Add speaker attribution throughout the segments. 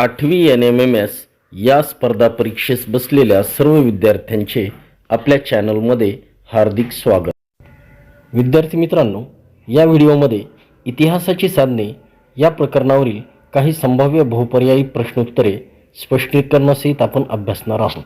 Speaker 1: आठवी N M M S या स्पर्धा परीक्षेस बसलेल्या सर्व विद्यार्थ्यांचे आपल्या चॅनलमध्ये हार्दिक स्वागत. विद्यार्थी मित्रांनो या व्हिडिओमध्ये इतिहासाची साधने या प्रकरणावरील काही संभाव्य बहुपर्यायी प्रश्नोत्तरे स्पष्टीकरणासहित आपण अभ्यासणार आहोत.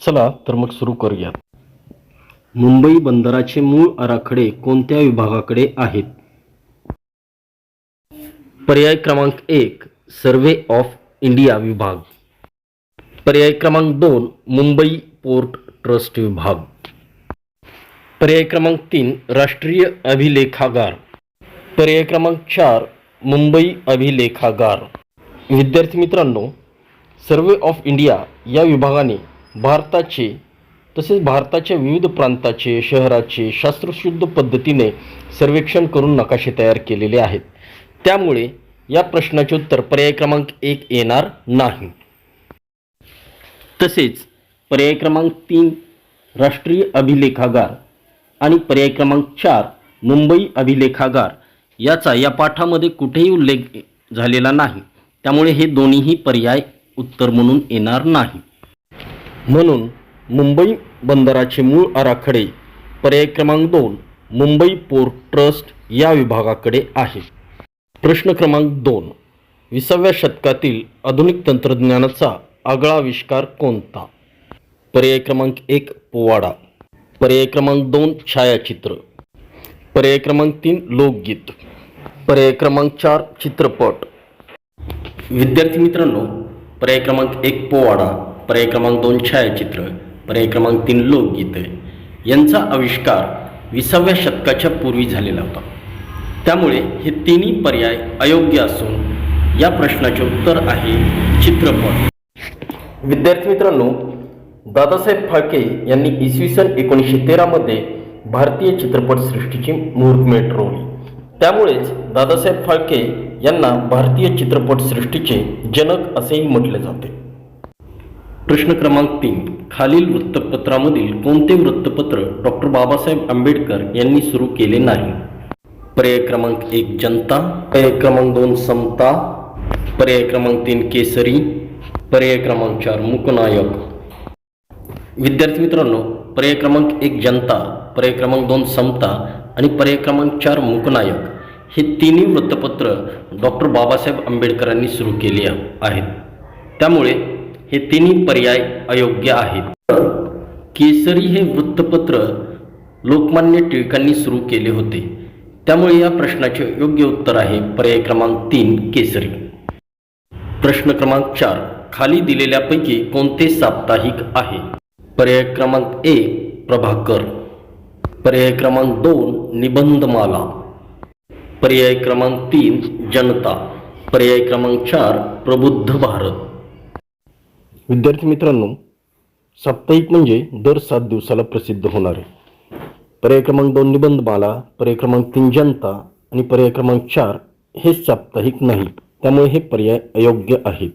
Speaker 1: चला तर मग सुरू करूयात. मुंबई बंदराचे मूळ आराखडे कोणत्या विभागाकडे आहेत? पर्याय क्रमांक एक सर्वे ऑफ इंडिया विभाग. पर्याय क्रमांक दोन मुंबई पोर्ट ट्रस्ट विभाग. पर्याय क्रमांक तीन राष्ट्रीय अभिलेखागार. पर्याय क्रमांक चार मुंबई अभिलेखागार. विद्यार्थी मित्रांनो सर्वे ऑफ इंडिया या विभागाने भारताचे तसेच भारताच्या विविध प्रांताचे शहराचे शास्त्रशुद्ध पद्धतीने सर्वेक्षण करून नकाशे तयार केलेले आहेत. त्यामुळे या प्रश्नाचे उत्तर पर्याय क्रमांक एक येणार नाही. तसेच पर्याय क्रमांक तीन राष्ट्रीय अभिलेखागार आणि पर्याय क्रमांक चार मुंबई अभिलेखागार याचा या पाठामध्ये कुठेही उल्लेख झालेला नाही. त्यामुळे हे दोन्हीही पर्याय उत्तर म्हणून येणार नाही. म्हणून मुंबई बंदराचे मूळ आराखडे पर्याय क्रमांक दोन मुंबई पोर्ट ट्रस्ट या विभागाकडे आहे प्रश्न क्रमांक दोन. विसाव्या शतकातील आधुनिक तंत्रज्ञानाचा आगळा आविष्कार कोणता? पर्याय क्रमांक एक पोवाडा. पर्याय क्रमांक दोन छायाचित्र. पर्याय क्रमांक तीन लोकगीत. पर्याय क्रमांक चार चित्रपट. विद्यार्थी मित्रांनो पर्याय क्रमांक एक पोवाडा. पर्याय क्रमांक दोन छायाचित्र. पर्याय क्रमांक तीन लोकगीत. यांचा आविष्कार विसाव्या शतकाच्या पूर्वी झालेला होता. त्यामुळे हे तिन्ही पर्याय अयोग्य असून या प्रश्नाचे उत्तर आहे चित्रपट. विद्यार्थी मित्रांनो दादासाहेब फाळके यांनी इसवी सन एकोणीसशे तेरामध्ये भारतीय चित्रपटसृष्टीची मुहूर्तमेढ रोवली त्यामुळेच दादासाहेब फाळके यांना भारतीय चित्रपटसृष्टीचे जनक असेही म्हटले जाते. प्रश्न क्रमांक तीन खालील वृत्तपत्रामधील कोणते वृत्तपत्र डॉक्टर बाबासाहेब आंबेडकर यांनी सुरू केले नाही? पर्याय क्रमांक एक जनता पर्याय क्रमांक दोन समता पर्याय क्रमांक तीन केसरी पर्याय क्रमांक चार मुकनायक. विद्यार्थी मित्रांनो पर्याय क्रमांक एक जनता पर्याय क्रमांक दोन समता आणि पर्याय क्रमांक चार मुकनायक हे तिन्ही वृत्तपत्र डॉक्टर बाबासाहेब आंबेडकरांनी सुरू केली आहेत. त्यामुळे हे तिन्ही पर्याय अयोग्य आहेत. केसरी हे वृत्तपत्र लोकमान्य टिळकांनी सुरू केले होते. त्यामुळे या प्रश्नाचे योग्य उत्तर आहे पर्याय क्रमांक तीन केसरी. प्रश्न क्रमांक चार खाली दिलेल्यापैकी कोणते साप्ताहिक आहे? पर्याय क्रमांक एक प्रभाकर. पर्याय क्रमांक दोन निबंधमाला. पर्याय क्रमांक तीन जनता. पर्याय क्रमांक चार प्रबुद्ध भारत. विद्यार्थी मित्रांनो साप्ताहिक म्हणजे दर सात दिवसाला प्रसिद्ध होणारे. पर्याय क्रमांक दोन निबंधमाला पर्याय क्रमांक तीन जनता आणि पर्याय क्रमांक चार हे साप्ताहिक नाही. त्यामुळे हे पर्याय अयोग्य आहेत.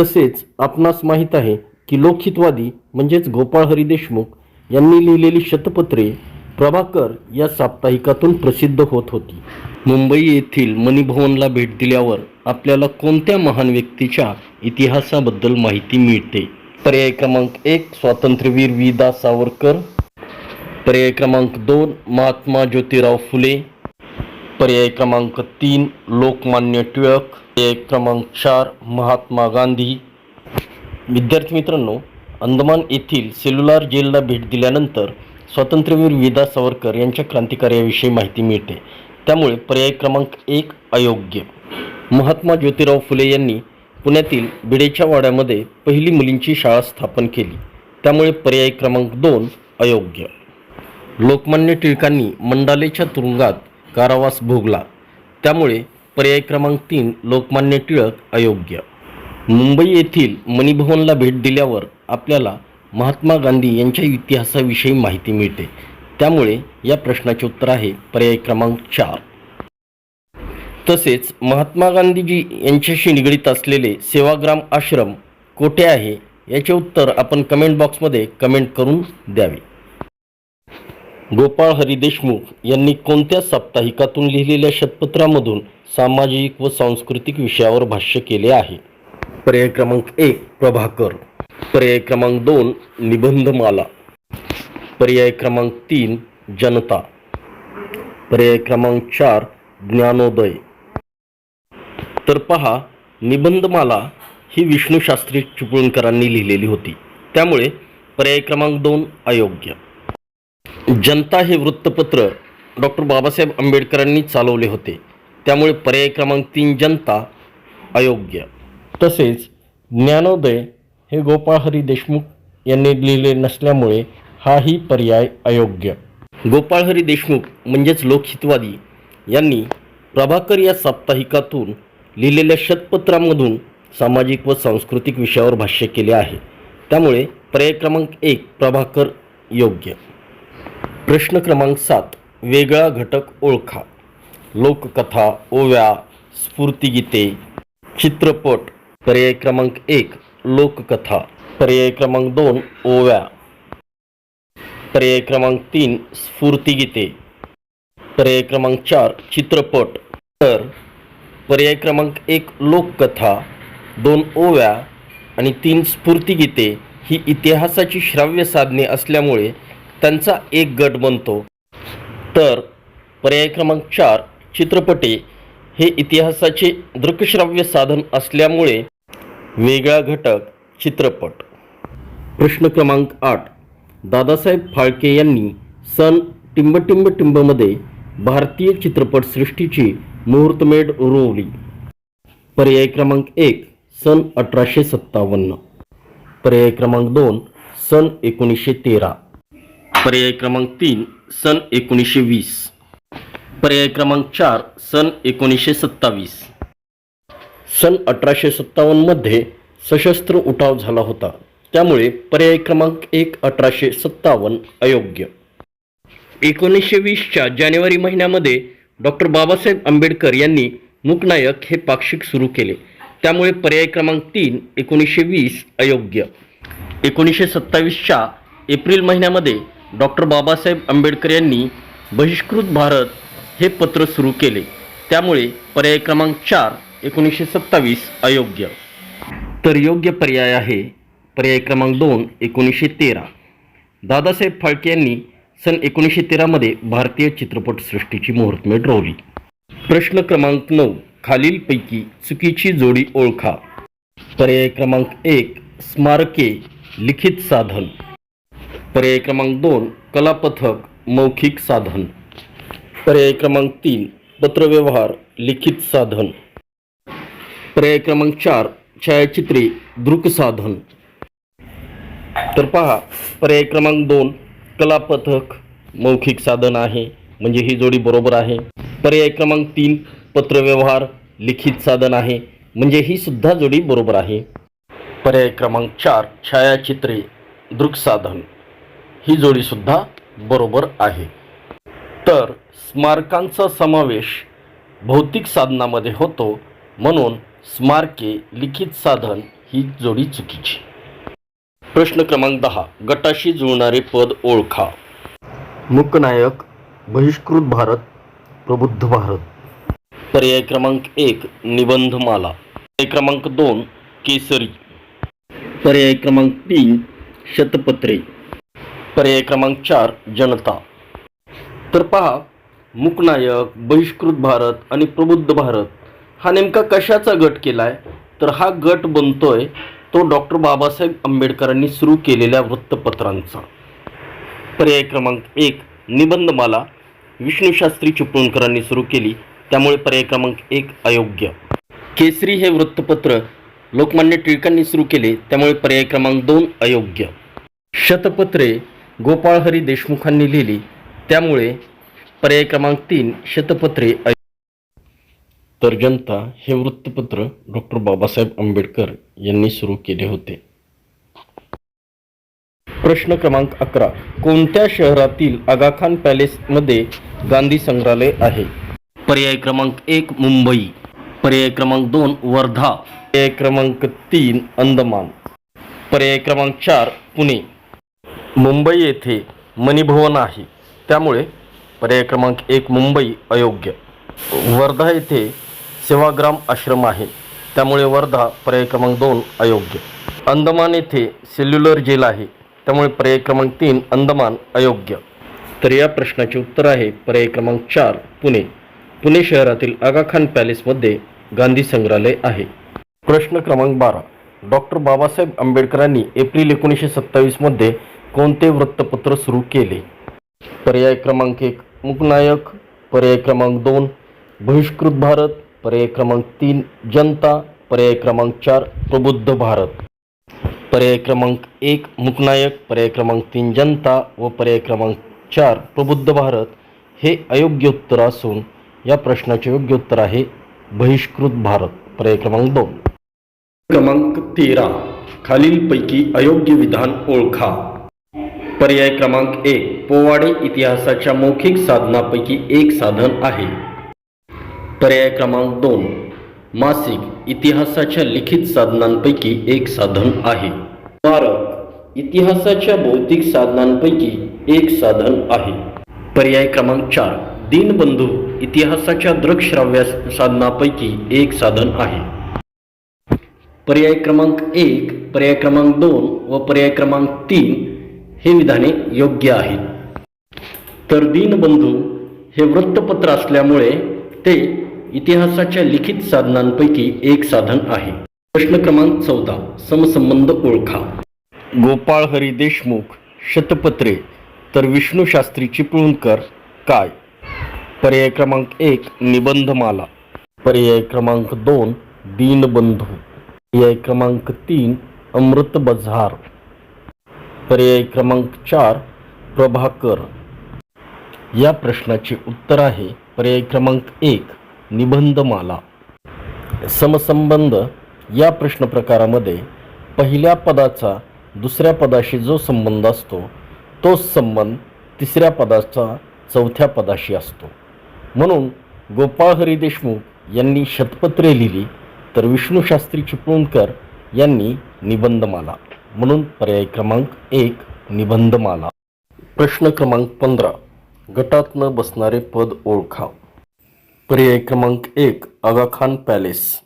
Speaker 1: तसेच आपणास माहीत आहे की लोकहितवादी म्हणजेच गोपाळ हरी देशमुख यांनी लिहिलेली शतपत्रे प्रभाकर या साप्ताहिकातून प्रसिद्ध होत होती. मुंबई येथील मणिभवनला भेट दिल्यावर आपल्याला कोणत्या महान व्यक्तीच्या इतिहासाबद्दल माहिती मिळते? पर्याय क्रमांक एक स्वातंत्र्यवीर वी. दा सावरकर. पर्याय क्रमांक दोन महात्मा ज्योतिराव फुले. पर्याय क्रमांक तीन लोकमान्य टिळक. पर्याय क्रमांक चार महात्मा गांधी. विद्यार्थी मित्रांनो अंदमान येथील सेल्युलार जेलला भेट दिल्यानंतर स्वातंत्र्यवीर विदा सावरकर यांच्या क्रांतिकार्याविषयी माहिती मिळते. त्यामुळे पर्याय क्रमांक एक अयोग्य. महात्मा ज्योतिराव फुले यांनी पुण्यातील बिडेच्या वाड्यामध्ये पहिली मुलींची शाळा स्थापन केली. त्यामुळे पर्याय क्रमांक दोन अयोग्य. लोकमान्य टिळकांनी मंडालेच्या तुरुंगात कारावास भोगला. त्यामुळे पर्याय क्रमांक तीन लोकमान्य टिळक अयोग्य. मुंबई येथील मणिभवनला भेट दिल्यावर आपल्याला महात्मा गांधी यांच्या इतिहासाविषयी माहिती मिळते. त्यामुळे या प्रश्नाचे उत्तर आहे पर्याय क्रमांक चार. तसेच महात्मा गांधीजी यांच्याशी निगडीत असलेले सेवाग्राम आश्रम कोठे आहे? याचे उत्तर आपण कमेंट बॉक्समध्ये कमेंट करून द्यावे. गोपाळ हरी देशमुख यांनी कोणत्या साप्ताहिकातून लिहिलेल्या शतपत्रामधून सामाजिक व सांस्कृतिक विषयावर भाष्य केले आहे? पर्याय क्रमांक एक प्रभाकर. पर्याय क्रमांक दोन निबंधमाला. पर्याय क्रमांक तीन जनता. पर्याय क्रमांक चार ज्ञानोदय. तर पहा निबंधमाला ही विष्णूशास्त्री चिपळूणकरांनी लिहिलेली होती. त्यामुळे पर्याय क्रमांक दोन अयोग्य. जनता हे वृत्तपत्र डॉक्टर बाबासाहेब आंबेडकरांनी चालवले होते. त्यामुळे पर्याय क्रमांक तीन जनता अयोग्य. तसेच ज्ञानोदय हे गोपाळ हरी देशमुख यांनी लिहिले नसल्यामुळे हाही पर्याय अयोग्य. गोपाळ हरी देशमुख म्हणजेच लोकहितवादी यांनी प्रभाकर या साप्ताहिकातून लिहिलेल्या शतपत्रामधून सामाजिक व सांस्कृतिक विषयावर भाष्य केले आहे. त्यामुळे पर्याय क्रमांक एक प्रभाकर योग्य. प्रश्न क्रमांक सात वेगळा घटक ओळखा. लोककथा ओव्या स्फूर्तिगीते चित्रपट पर्याय क्रमांक एक लोककथा. पर्याय क्रमांक दोन ओव्या. पर्याय क्रमांक तीन स्फूर्तिगीते. पर्याय क्रमांक चार चित्रपट. तर पर्याय क्रमांक एक लोककथा. दोन ओव्या. आणि तीन स्फूर्तिगीते. ही इतिहासाची श्राव्य साधने असल्यामुळे त्यांचा एक गट बनतो. तर पर्याय क्रमांक चार चित्रपटे हे इतिहासाचे दृकश्राव्य साधन असल्यामुळे वेगळा घटक चित्रपट. प्रश्न क्रमांक आठ दादासाहेब फाळके यांनी सन टिंबटिंब टिंबमध्ये भारतीय चित्रपटसृष्टीची मुहूर्तमेढ रोवली पर्याय क्रमांक एक सन अठराशे सत्तावन्न. पर्याय क्रमांक दोन सन एकोणीसशे तेरा. पर्याय क्रमांक तीन सन एकोणीसशे वीस. पर्याय क्रमांक चार सन एकोणीसशे सत्तावीस. सन अठराशे सत्तावन्नमध्ये सशस्त्र उठाव झाला होता. त्यामुळे पर्याय क्रमांक एक अठराशे सत्तावन्न अयोग्य. एकोणीसशे वीसच्या जानेवारी महिन्यामध्ये डॉक्टर बाबासाहेब आंबेडकर यांनी मूकनायक हे पाक्षिक सुरू केले. त्यामुळे पर्याय क्रमांक तीन एकोणीसशे वीस अयोग्य. एकोणीसशे सत्तावीसच्या एप्रिल महिन्यामध्ये डॉक्टर बाबासाहेब आंबेडकर यांनी बहिष्कृत भारत हे पत्र सुरू केले. त्यामुळे पर्याय क्रमांक चार एकोणीसशे सत्तावीस अयोग्य. तर योग्य पर्याय आहे पर्याय क्रमांक दोन एकोणीसशे तेरा. दादासाहेब फाळके यांनी सन एकोणीसशे तेरामध्ये भारतीय चित्रपटसृष्टीची मुहूर्तमेढ रोवली. प्रश्न क्रमांक नऊ खालीलपैकी चुकीची जोडी ओळखा. पर्याय क्रमांक एक स्मारके लिखित साधन. पर्याय क्रमांक दोन कलापथक मौखिक साधन. पर्याय क्रमांक तीन पत्रव्यवहार लिखित साधन. पर्याय क्रमांक चार छायाचित्रे दृक साधन. तर पहा पर्याय क्रमांक दोन कलापथक मौखिक साधन आहे म्हणजे ही जोडी बरोबर आहे. पर्याय क्रमांक तीन पत्रव्यवहार लिखित साधन आहे म्हणजे ही सुद्धा जोडी बरोबर आहे. पर्याय क्रमांक चार छायाचित्रे दृकसाधन ही जोडीसुद्धा बरोबर आहे. तर स्मारकांचा समावेश भौतिक साधनामध्ये होतो म्हणून स्मारके लिखित साधन ही जोडी चुकीची. प्रश्न क्रमांक दहा गटाशी जुळणारे पद ओळखा. मुकनायक बहिष्कृत भारत प्रबुद्ध भारत. पर्याय क्रमांक एक निबंधमाला. पर्याय क्रमांक दोन केसरी. पर्याय क्रमांक तीन शतपत्रे. पर्याय क्रमांक चार जनता. तर पहा मुकनायक बहिष्कृत भारत आणि प्रबुद्ध भारत हा नेमका कशाचा गट केला आहे तर हा गट बनतोय तो डॉक्टर बाबासाहेब आंबेडकरांनी सुरू केलेल्या वृत्तपत्रांचा. पर्याय क्रमांक एक निबंधमाला विष्णूशास्त्री चिपळूणकरांनी सुरू केली त्यामुळे पर्याय क्रमांक एक अयोग्य. केसरी हे वृत्तपत्र लोकमान्य टिळकांनी सुरू केले त्यामुळे पर्याय क्रमांक दोन अयोग्य. शतपत्रे गोपाळ हरी देशमुखांनी लिहिली. त्यामुळे पर्याय क्रमांक तीन शतपत्रे तर जनता हे वृत्तपत्र डॉक्टर बाबासाहेब आंबेडकर यांनी सुरू केले होते. प्रश्न क्रमांक अकरा कोणत्या शहरातील आगाखान पॅलेसमध्ये गांधी संग्रहालय आहे? पर्याय क्रमांक एक मुंबई. पर्याय क्रमांक दोन वर्धा. पर्याय क्रमांक तीन अंदमान. पर्याय क्रमांक चार पुणे. मुंबई येथे मणिभवन आहे. त्यामुळे पर्याय क्रमांक एक मुंबई अयोग्य. वर्धा येथे सेवाग्राम आश्रम आहे. त्यामुळे वर्धा पर्याय क्रमांक दोन अयोग्य. अंदमान येथे सेल्युलर जेल आहे. त्यामुळे पर्याय क्रमांक तीन अंदमान अयोग्य. तर या प्रश्नाचे उत्तर आहे पर्याय क्रमांक चार पुणे. पुणे शहरातील आगाखान पॅलेसमध्ये गांधी संग्रहालय आहे. प्रश्न क्रमांक बारा. डॉक्टर बाबासाहेब आंबेडकरांनी एप्रिल एकोणीसशे सत्तावीसमध्ये कोणते वृत्तपत्र सुरू केले? पर्याय क्रमांक एक मुकनायक. पर्याय क्रमांक दोन बहिष्कृत भारत. पर्याय क्रमांक तीन जनता. पर्याय क्रमांक चार प्रबुद्ध भारत. पर्याय क्रमांक एक मुकनायक. पर्याय क्रमांक तीन जनता. व पर्याय क्रमांक चार प्रबुद्ध भारत. हे अयोग्य उत्तर असून या प्रश्नाचे योग्य उत्तर आहे बहिष्कृत भारत. पर्याय क्रमांक दोन. क्रमांक तेरा खालीलपैकी अयोग्य विधान ओळखा. पर्याय क्रमांक एक पोवाडे इतिहासाच्या मौखिक साधनापैकी एक साधन आहे. पर्याय क्रमांक दोन मासिक इतिहासाच्या लिखित साधनांपैकी एक साधन आहे. स्मारक इतिहासाच्या भौतिक साधनांपैकी एक साधन आहे. पर्याय क्रमांक चार दीनबंधू इतिहासाच्या दृकश्राव्य साधनापैकी एक साधन आहे. पर्याय क्रमांक एक पर्याय क्रमांक दोन व पर्याय क्रमांक तीन हे विधाने योग्य आहेत तर दीनबंधू हे वृत्तपत्र असल्यामुळे ते इतिहासाच्या लिखित साधनांपैकी एक साधन आहे. प्रश्न क्रमांक चौदा समसंबंध ओळखा. गोपाळ हरी देशमुख शतपत्रे तर विष्णू शास्त्री चिपळूणकर काय? पर्याय क्रमांक एक निबंधमाला. पर्याय क्रमांक दोन दीनबंधू. पर्याय क्रमांक तीन अमृत बझार. पर्याय क्रमांक चार प्रभाकर. या प्रश्नाचे उत्तर आहे. पर्याय क्रमांक एक निबंधमाला. समसंबंध या प्रश्न प्रकारामध्ये पहिल्या पदाचा दुसऱ्या पदाशी जो संबंध असतो तोच संबंध तिसऱ्या पदाचा चौथ्या पदाशी असतो. म्हणून गोपाळ हरी देशमुख यांनी शतपत्रे लिहिली तर विष्णू शास्त्री चिपळूणकर यांनी निबंधमाला. म्हणून पर्याय क्रमांक एक निबंधमाला. प्रश्न क्रमांक पंधरा गटात न बसणारे पद ओळखा पर्याय क्रमांक एक आगाखान पॅलेस.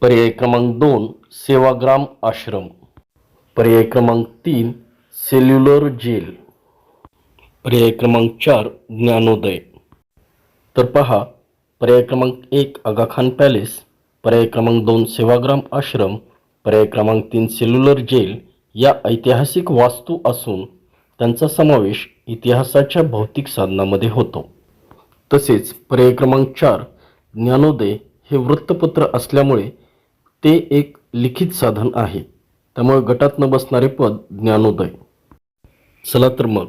Speaker 1: पर्याय क्रमांक दोन सेवाग्राम आश्रम. पर्याय क्रमांक तीन सेल्युलर जेल. पर्याय क्रमांक चार ज्ञानोदय. तर पहा पर्याय क्रमांक एक आगाखान पॅलेस. पर्याय क्रमांक दोन सेवाग्राम आश्रम. पर्याय क्रमांक तीन सेल्युलर जेल या ऐतिहासिक वास्तू असून त्यांचा समावेश इतिहासाच्या भौतिक साधनामध्ये होतो. तसेच पर्याय क्रमांक चार ज्ञानोदय हे वृत्तपत्र असल्यामुळे ते एक लिखित साधन आहे. त्यामुळे गटात न बसणारे पद ज्ञानोदय. चला तर मग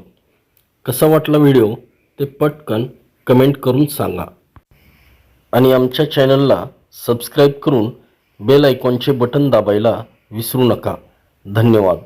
Speaker 1: कसा वाटला व्हिडिओ ते पटकन कमेंट करून सांगा. आणि आमच्या चॅनलला सबस्क्राईब करून बेल आयकॉनचे बटन दाबायला विसरू नका. धन्यवाद.